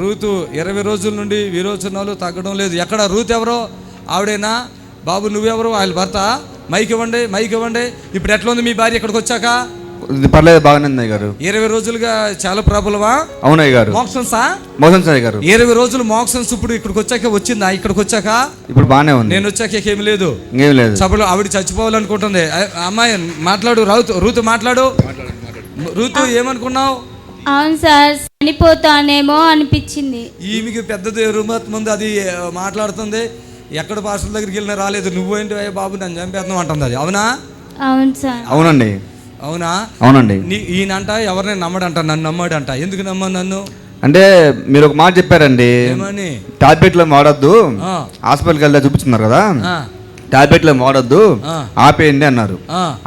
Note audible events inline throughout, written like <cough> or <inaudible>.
Ruth ఇరవై రోజుల నుండి విరోచనాలు తగ్గడం లేదు. ఎక్కడ రూత్ ఎవరో? ఆవిడేనా? బాబు నువ్వెవరు? ఆయన భర్త? మైక్ ఇవ్వండి మైక్ ఇవ్వండి. ఇప్పుడు ఎట్లా ఉంది మీ భార్య ఇక్కడికి వచ్చాక? ఇది పర్లేదు బాగానే గారు ఇరవై రోజులుగా చాలా ప్రాబ్లమా? అవునయ్య గారు మోక్షన్సా? సార్ గారు ఇరవై రోజులు మోక్షన్స్ ఇప్పుడు ఇక్కడికి వచ్చాక వచ్చిందా? ఇక్కడికి వచ్చాక? ఇప్పుడు బాగానే ఉంది. నేను వచ్చాక ఏమీ లేదు. ఇంకేం లేదు. సభలో ఆవిడ చచ్చిపోవాలనుకుంటుంది. అమ్మాయి మాట్లాడు రౌతు రూతు మాట్లాడు. రూతు ఏమనుకున్నావు? అవును సార్ చనిపోతానేమో అనిపించింది. ఈమెకి పెద్దది రుమత్ ముందు అది మాట్లాడుతుంది. ఎక్కడ పాస్టర్ దగ్గరికి వెళ్ళినా రాలేదు. నువ్వేంటి అయ్యా బాబు నన్ను చంపేస్తున్నావు అంటుంది అది. అవునా? అవును సార్. అవునండి. అవునా? అవునండి. నీ ఈయనంట ఎవరిని నమ్మడంట నన్ను నమ్మాడంట. ఎందుకు నమ్మ నన్ను? అంటే మీరు ఒక మాట చెప్పారండి. ఏమని? టాబ్లెట్లు వాడొద్దు ఆ, హాస్పిటల్కి వెళ్తే చూపిస్తున్నారు కదా. ఆ, టాబ్లెట్లు వాడొద్దు. ఆపేయండి అన్నారు.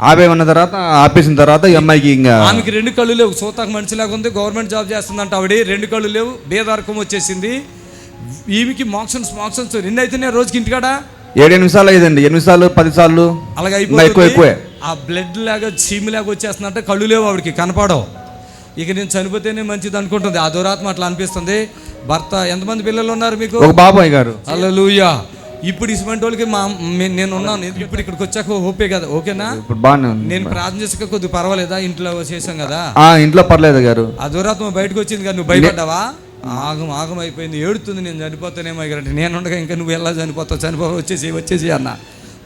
ఆపేయమన్న తర్వాత ఆపేసిన తర్వాత ఈ అమ్మాయికి ఇంకా ఆమెకి రెండు కళ్ళు లేవు. సోతాకు మనిషి లాగా ఉంది గవర్నమెంట్ జాబ్ చేస్తుందంట ఆవిడ. రెండు కళ్ళు లేవు బేదార్కం వచ్చేసింది. ఈమెకి మోక్షన్స్ మోక్షన్స్ ఎన్ని అయితేనే రోజుకి ఇంటికాడ? ఏడు నిమిషాలు అయ్యిందండి. ఎనిమిది సార్లు పది సార్లు. అలాగే ఎక్కువ ఎక్కువే. ఆ బ్లడ్ లాగా చీమి లాగా వచ్చేస్తుందంటే. కళ్ళు లేవు ఆవిడకి కనపడవు. ఇక నేను చనిపోతేనే మంచిది అనుకుంటుంది. ఆ దురాత్మ అట్లా అనిపిస్తుంది. భర్త ఎంతమంది పిల్లలు ఉన్నారు మీకు? ఒక బాబు అయ్య గారు అల్లలుయా. ఇప్పుడు ఇటువంటి వాళ్ళకి మా నేను ఉన్నాను. ఇప్పుడు ఇక్కడికి వచ్చాక ఓపే కదా? ఓకేనా? ఇప్పుడు బాగానే ఉంది. నేను ప్రార్థన చేసాక కొద్దిగా పర్వాలేదా? ఇంట్లో చేసాం కదా? ఆ, ఇంట్లో పర్లేదు గారు. ఆ దురాత్మ బయటకు వచ్చింది కదా నువ్వు భయపడ్డావా? ఆగం ఆగం అయిపోయింది. ఏడుతుంది నేను చనిపోతానేమో ఇక్కడ నేను ఉండగా ఇంకా నువ్వు ఎలా చనిపోతావు? చనిపో వచ్చేసి వచ్చేసి అన్న.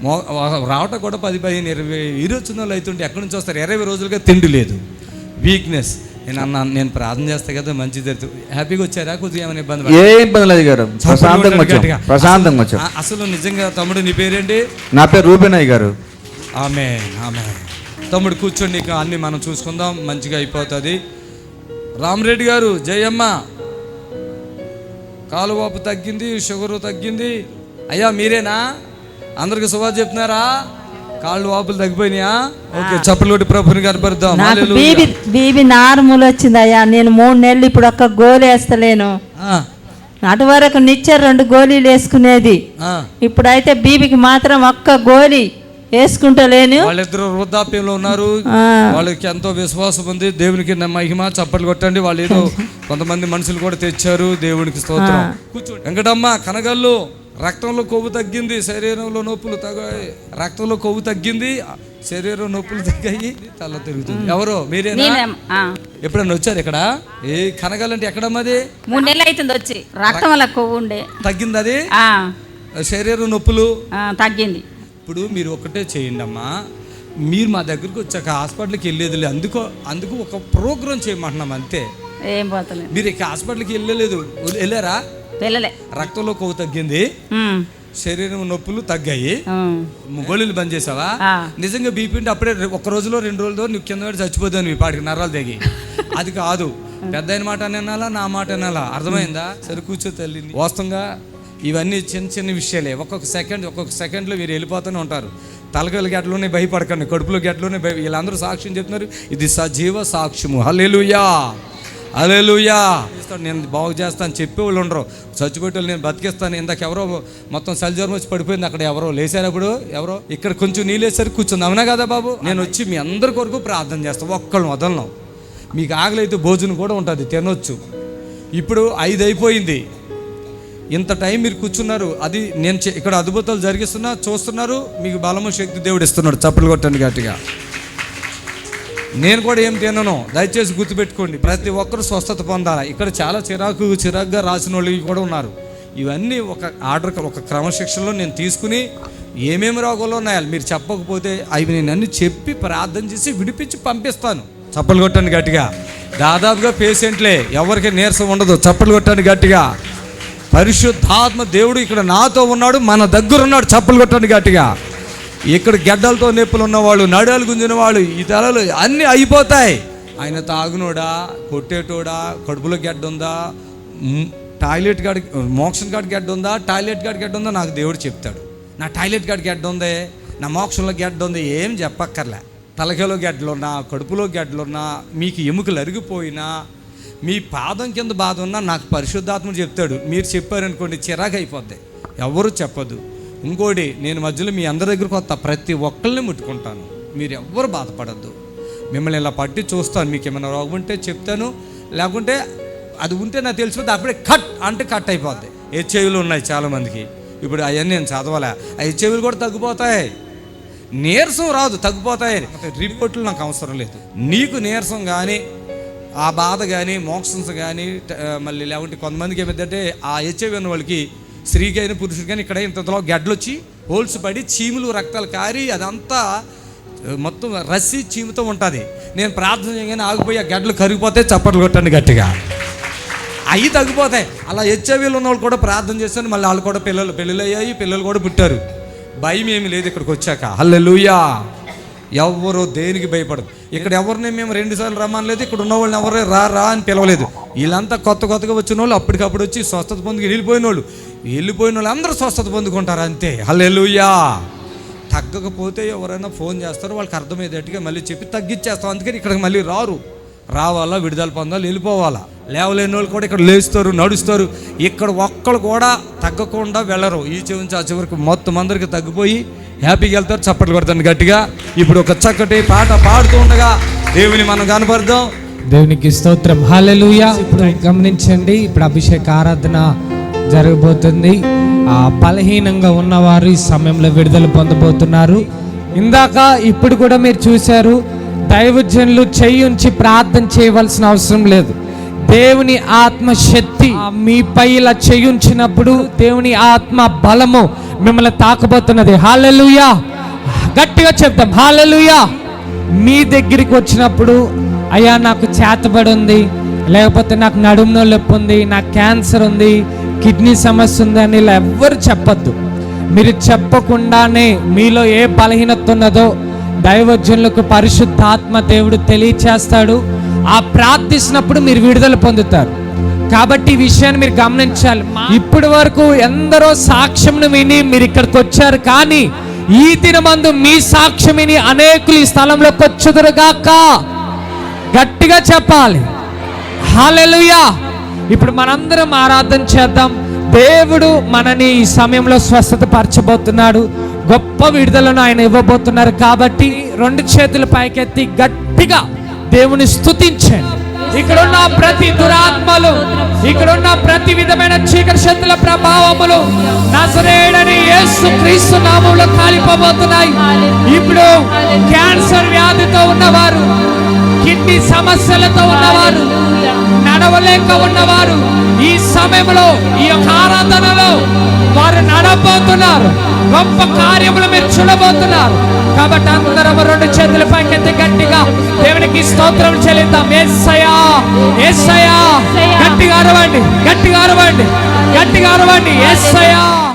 మో రావటం కూడా పది పదిహేను ఇరవై ఇరవై వాళ్ళు అవుతుంటే ఎక్కడి నుంచి వస్తారు? ఇరవై రోజులుగా తిండి లేదు. వీక్నెస్ నేను అన్న నేను ప్రార్థన చేస్తే కదా మంచిది జరుగుతుంది హ్యాపీగా వచ్చారా? కొద్దిగా ఏమైనా ఇబ్బంది? ఏ ఇబ్బంది లేదు గారు. ప్రశాంతంగా వచ్చాం. ప్రశాంతంగా వచ్చాం. అసలు నిజంగా తమ్ముడు నీ పేరేంటి? నా పేరు రూపేనయ్య గారు. ఆమె ఆమె తమ్ముడు కూర్చోండి ఇక అన్ని మనం చూసుకుందాం. మంచిగా అయిపోతుంది. రామరెడ్డి గారు జయమ్మ. కాలువాపు తగ్గింది షుగరు తగ్గింది. అయ్యా మీరేనా? అందరికి శుభాలు చెప్తున్నారా? కాళ్ళు వాపులు తగ్గిపోయినాయా? ఓకే చప్పలు కొట్టి ప్రభుని కనపరుద్దాం. నాకు. బీబీ బీబీ నార్మల్ వచ్చిందయ్యా. నేను మూడు నెలలు ఇప్పుడు ఒక్క గోళీ వేస్తలేను. ఆ, అటు వరకు నిత్య రెండు గోళీలు వేసుకునేది. ఇప్పుడైతే బీబీకి మాత్రం ఒక్క గోళీ వేసుకుంటలేను. వాళ్ళిద్దరు వృద్ధాప్యంలో ఉన్నారు. వాళ్ళకి ఎంతో విశ్వాసం ఉంది. దేవునికి మహిమ చప్పట్లు కొట్టండి. వాళ్ళు ఏదో <laughs> కొంతమంది మనుషులు కూడా తెచ్చారు. దేవునికి స్తోత్రం. కూర్చోండి. వెంకటమ్మ కనగల్లు. రక్తంలో కొవ్వు తగ్గింది శరీరంలో నొప్పులు తగ్గాయి. రక్తంలో కొవ్వు తగ్గింది శరీరం నొప్పులు తగ్గాయి తల తిరుగుతుంది. ఎవరో? మీరేనా? ఆ. ఎప్పుడన్నా వచ్చారు ఇక్కడ? ఏ కనగలంటే ఎక్కడమ్మది మూడు నెలలు అవుతుంది వచ్చి. రక్తం వల్ల కొవ్వు ఉండే. తగ్గింది అది? శరీరం నొప్పులు? తగ్గింది. ఇప్పుడు మీరు ఒకటే చేయండి అమ్మా. మీరు మా దగ్గరికి వచ్చాక హాస్పిటల్కి వెళ్ళేది అందుకో అందుకు ఒక ప్రోగ్రాం చేయమంటున్నాం అంతే. ఏం పోతలేదు. మీరు ఇక హాస్పిటల్కి వెళ్ళలేదు. వెళ్ళారా? పిల్లలే రక్తంలో కొవ్వు తగ్గింది. శరీరం నొప్పులు తగ్గాయి. గోళీలు బంద్ చేసావా. నిజంగా బీపీ ఉంటే అప్పుడే ఒక రోజులో రెండు రోజుల్లో నువ్వు కింద పడి చచ్చిపోతావు నీ పాటికి నరాలు తెగి. అది కాదు. పెద్ద అయిన మాట అనాలా నా మాట అనాలా? అర్థమైందా? సరే కూర్చో తల్లి. వాస్తవంగా ఇవన్నీ చిన్న చిన్న విషయాలే. ఒక్కొక్క సెకండ్ ఒక్కొక్క సెకండ్లో మీరు వెళ్ళిపోతూనే ఉంటారు. తలకాయల గట్లోనే భయపడకండి కడుపులో గట్లోనే భయ వీళ్ళందరూ సాక్ష్యం చెప్తున్నారు. ఇది సజీవ సాక్ష్యము. హల్లెలూయా! అలెలుయా నేను బాగు చేస్తాను చెప్పే వాళ్ళు ఉండరు. చచ్చిపోయేవాళ్ళు నేను బతికిస్తాను. ఇందాక ఎవరో మొత్తం సల్జ్వరం వచ్చి పడిపోయింది. అక్కడ ఎవరో లేచారు అప్పుడు ఎవరో ఇక్కడ కొంచెం నీళ్ళేసరికి కూర్చుంది. అవునా కదా బాబు? నేను వచ్చి మీ అందరి కొరకు ప్రార్థన చేస్తాను ఒక్కళ్ళు వదలను. మీకు ఆకలి భోజనం కూడా ఉంటుంది తినొచ్చు. ఇప్పుడు ఐదు అయిపోయింది. ఇంత టైం మీరు కూర్చున్నారు అది నేను ఇక్కడ అద్భుతాలు జరిగిస్తున్నా చూస్తున్నారు మీకు బలము శక్తి దేవుడు ఇస్తున్నాడు. చప్పలు కొట్టండి గట్టిగా. నేను కూడా ఏం తినను? దయచేసి గుర్తుపెట్టుకోండి ప్రతి ఒక్కరు స్వస్థత పొందాలి. ఇక్కడ చాలా చిరాకు చిరాకుగా రాసిన వాళ్ళు కూడా ఉన్నారు. ఇవన్నీ ఒక ఆర్డర్ ఒక క్రమశిక్షణలో నేను తీసుకుని ఏమేమి రోగాలు ఉన్నాయో మీరు చెప్పకపోతే అవి నేను అన్ని చెప్పి ప్రార్థన చేసి విడిపించి పంపిస్తాను. చప్పలు కొట్టండి గట్టిగా. దాదాపుగా పేషెంట్లే ఎవరికి నీరసం ఉండదు. చప్పలు కొట్టండి గట్టిగా. పరిశుద్ధాత్మ దేవుడు ఇక్కడ నాతో ఉన్నాడు మన దగ్గర ఉన్నాడు. చప్పలు కొట్టండి గట్టిగా. ఇక్కడ గెడ్డలతో నొప్పులు ఉన్నవాళ్ళు నడాలు గుంజిన వాళ్ళు ఈ తలలు అన్నీ అయిపోతాయి. ఆయన తాగునోడా కొట్టేటోడా కడుపులో గడ్డ ఉందా టాయిలెట్ కాడ మోక్షన్ కాడ గడ్డ ఉందా టాయిలెట్ కాడ గడ్డ ఉందా నాకు దేవుడు చెప్తాడు. నా టాయిలెట్ కాడ గడ్డ ఉంది నా మోక్షంలో గెడ్డ ఉంది ఏం చెప్పక్కర్లే. తలకలో గడ్డలున్నా కడుపులో గడ్డలున్నా మీకు ఎముకలు అరిగిపోయినా మీ పాదం కింద బాధ ఉన్నా నాకు పరిశుద్ధాత్మ చెప్తాడు. మీరు చెప్పారనుకోండి చిరాకు అయిపోద్ది ఎవరు చెప్పదు. ఇంకోటి నేను మధ్యలో మీ అందరి దగ్గరకు వస్తా ప్రతి ఒక్కరిని ముట్టుకుంటాను. మీరు ఎవ్వరు బాధపడద్దు. మిమ్మల్ని ఇలా పట్టి చూస్తాను. మీకు ఏమైనా రోగం ఉంటే చెప్తాను. లేకుంటే అది ఉంటే నాకు తెలిసిపోతే అప్పుడే కట్ అంటే కట్ అయిపోద్ది. హెచ్ఐవిలు ఉన్నాయి చాలామందికి. ఇప్పుడు అవన్నీ నేను చదవాలా. ఆ హెచ్ఐవిలు కూడా తగ్గిపోతాయి. నీరసం రాదు తగ్గిపోతాయి. రిపోర్ట్లు నాకు అవసరం లేదు. నీకు నీరసం కానీ ఆ బాధ కానీ మోక్షన్స్ కానీ మళ్ళీ లేకుంటే కొంతమందికి ఏమిటంటే ఆ హెచ్ఐవి ఉన్న వాళ్ళకి స్త్రీకి అయిన పురుషుడు కానీ ఇక్కడ ఇంతలో గడ్డలు వచ్చి హోల్స్ పడి చీములు రక్తాలు కారి అదంతా మొత్తం రస్సి చీముతో ఉంటుంది. నేను ప్రార్థన చేయగానే ఆగిపోయి ఆ గడ్డలు కరిగిపోతే చప్పట్లు కొట్టండి గట్టిగా. అవి తగ్గిపోతాయి. అలా హెచ్ఐవీలు ఉన్న వాళ్ళు కూడా ప్రార్థన చేస్తాను మళ్ళీ వాళ్ళు కూడా పిల్లలు పెళ్ళిళ్ళు అయ్యాయి పిల్లలు కూడా పుట్టారు. భయం ఏమి లేదు ఇక్కడికి వచ్చాక. హల్లెలూయా! ఎవరో దేనికి భయపడదు ఇక్కడ ఎవరిని మేము రెండుసార్లు రమ్మనలేదు ఇక్కడ ఉన్న వాళ్ళని ఎవరు రా రా అని పిలవలేదు. వీళ్ళంతా కొత్త కొత్తగా వచ్చిన వాళ్ళు అప్పటికప్పుడు వచ్చి స్వస్థత పొందుకు వెళ్ళిపోయిన వాళ్ళు. వెళ్ళిపోయిన వాళ్ళు అందరూ స్వస్థత పొందుకుంటారు అంతే. హల్లెలూయా! తగ్గకపోతే ఎవరైనా ఫోన్ చేస్తారో వాళ్ళకి అర్థమయ్యేటట్టుగా మళ్ళీ చెప్పి తగ్గించేస్తాం అందుకని ఇక్కడికి మళ్ళీ రారు. రావాలా విడుదల పొందాలి వెళ్ళిపోవాలా. లేవలేని వాళ్ళు కూడా ఇక్కడ లేస్తారు నడుస్తారు. ఇక్కడ ఒక్కరు కూడా తగ్గకుండా వెళ్ళరు. ఈ చివరి నుంచి ఆ చివరికి మొత్తం అందరికి తగ్గిపోయి హ్యాపీగా వెళ్తారు చప్పట్లు కొడతాను గట్టిగా ఇప్పుడు ఒక చక్కటి పాట పాడుతూ ఉండగా దేవుని మనం కనపడదాం. దేవునికి స్తోత్రం. హాలెలూయా ఇప్పుడు గమనించండి ఇప్పుడు అభిషేక ఆరాధన జరగబోతుంది. ఆ బలహీనంగా ఉన్నవారు ఈ సమయంలో విడుదల పొందబోతున్నారు. ఇందాక ఇప్పుడు కూడా మీరు చూశారు దైవజనులు చెయ్యి ఉంచి ప్రార్థన చేయవలసిన అవసరం లేదు. దేవుని ఆత్మ శక్తి మీ మీపై ఇలా చేయించినప్పుడు దేవుని ఆత్మ బలము మిమ్మల్ని తాకబోతున్నది. హాలెలూయా గట్టిగా చెప్తాం హాలెలూయా మీ దగ్గరికి వచ్చినప్పుడు అయ్యా నాకు చేతబడి ఉంది లేకపోతే నాకు నడుము నొప్పి ఉంది నాకు క్యాన్సర్ ఉంది కిడ్నీ సమస్య ఉంది అని ఇలా ఎవ్వరు చెప్పద్దు. మీరు చెప్పకుండానే మీలో ఏ బలహీనత ఉన్నదో దైవజనులకు పరిశుద్ధాత్మ దేవుడు తెలియచేస్తాడు. ఆ ప్రార్థిస్తున్నప్పుడు మీరు విడుదల పొందుతారు. కాబట్టి ఈ విషయాన్ని మీరు గమనించాలి. ఇప్పటి వరకు ఎందరో సాక్ష్యం విని మీరు ఇక్కడికి వచ్చారు కానీ ఈ దినమందు మీ సాక్ష్యం విని అనేకులు ఈ స్థలంలోకి వచ్చుదురుగాక గట్టిగా చెప్పాలి. హాలెలుయా ఇప్పుడు మనందరం ఆరాధన చేద్దాం. దేవుడు మనని ఈ సమయంలో స్వస్థత పరచబోతున్నాడు గొప్ప విడుదలను ఆయన ఇవ్వబోతున్నారు కాబట్టి రెండు చేతులు పైకెత్తి గట్టిగా దేవుని స్తుతించండి. ఇక్కడున్న ప్రతి దురాత్మలు ఇక్కడున్న ప్రతి విధమైన చీకటి శక్తుల ప్రభావములు నజరేడని యేసు క్రీస్తు నామంలో కాలిపోబోతున్నాయి. ఇప్పుడు క్యాన్సర్ వ్యాధితో ఉన్నవారు కిడ్నీ సమస్యలతో ఉన్నవారు నడవలేక ఉన్నవారు ఈ సమయంలో ఈ యొక్క ఆరాధనలో వారు నడబోతున్నారు గొప్ప కార్యములు మీరు చూడబోతున్నారు. కాబట్టి అందరం రెండు చేతుల పైకెత్తి గట్టిగా దేవునికి స్తోత్రం చెల్లిద్దాం. ఏసయ్యా ఏసయ్యా. గట్టిగా అరవండి గట్టిగా అరవండి గట్టిగా అరవండి. ఏసయ్యా.